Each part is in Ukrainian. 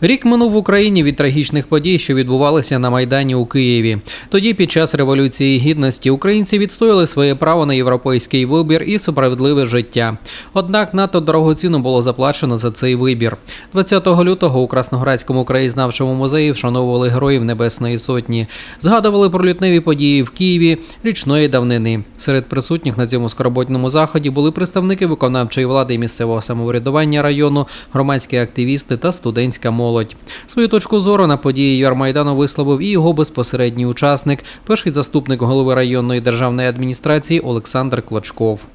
Рік минув в Україні від трагічних подій, що відбувалися на майдані у Києві. Тоді, під час революції гідності, українці відстояли своє право на європейський вибір і справедливе життя. Однак надто дорогу ціну було заплачено за цей вибір. 20 лютого у Красноградському краєзнавчому музеї вшановували героїв Небесної Сотні, згадували про лютневі події в Києві річної давнини. Серед присутніх на цьому скорботному заході були представники виконавчої влади і місцевого самоврядування району, громадські активісти та студентська молодь. Свою точку зору на події Ярмайдану висловив і його безпосередній учасник, перший заступник голови районної державної адміністрації Олександр Клочков.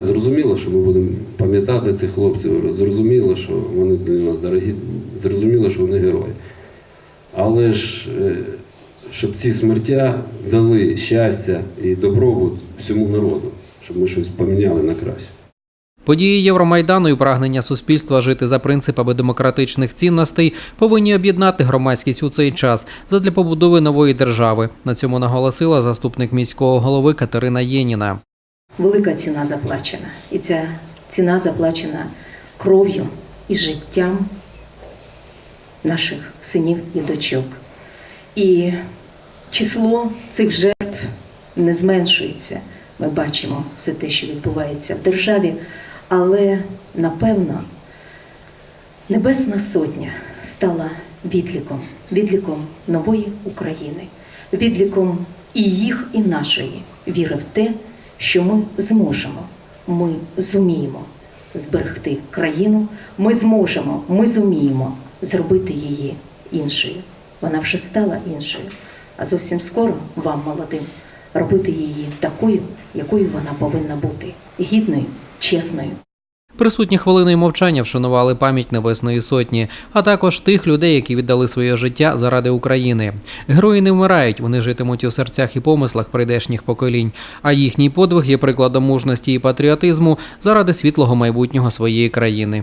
Зрозуміло, що ми будемо пам'ятати цих хлопців, зрозуміло, що вони для нас дорогі, зрозуміло, що вони герої. Але ж, е, щоб ці смертя дали щастя і добробут всьому народу, щоб ми щось поміняли на краще. Події Євромайдану і прагнення суспільства жити за принципами демократичних цінностей повинні об'єднати громадськість у цей час задля побудови нової держави. На цьому наголосила заступник міського голови Катерина Єніна. велика ціна заплачена. І ця ціна заплачена кров'ю і життям наших синів і дочок. І число цих жертв не зменшується. Ми бачимо все те, що відбувається в державі, але напевно Небесна Сотня стала відліком, відліком нової України, відліком і їх, і нашої віри в те, що ми зможемо, ми зуміємо зберегти країну, ми зможемо, ми зуміємо зробити її іншою. Вона вже стала іншою. А зовсім скоро вам, молодим, робити її такою, якою вона повинна бути гідною, чесною. Присутні хвилиною мовчання вшанували пам'ять Небесної Сотні, а також тих людей, які віддали своє життя заради України. Герої не вмирають, вони житимуть у серцях і помислах прийдешніх поколінь. А їхній подвиг є прикладом мужності і патріотизму заради світлого майбутнього своєї країни.